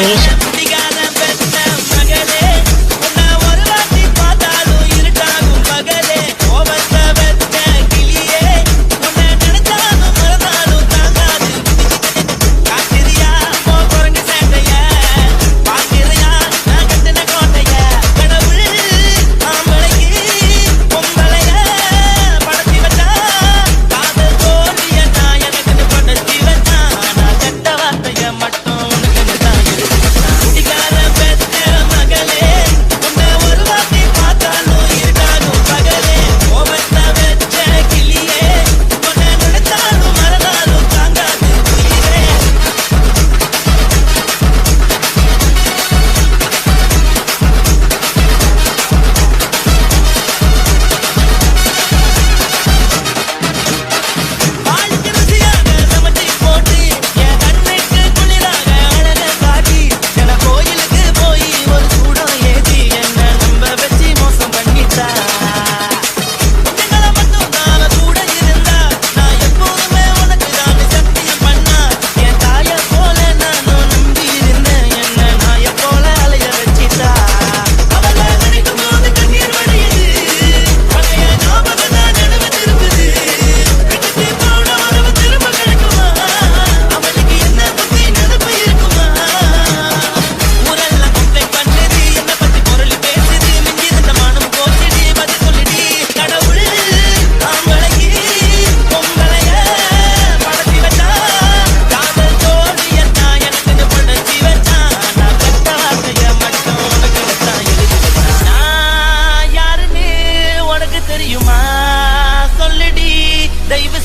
capricha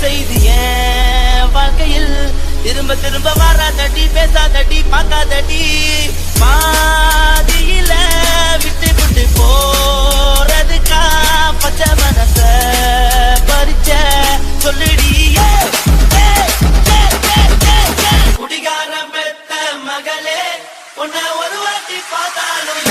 செய்தி ஏன்? வாழ்க்கையில் திரும்ப திரும்ப தட்டி பேசாதடி பார்க்காதடி. பாதியில விட்டு விட்டு போறதுக்கா பச்சை மனச பறிச்ச சொல்லிடி. மகளே உன்னை ஒரு வாட்டி பார்த்தாலும்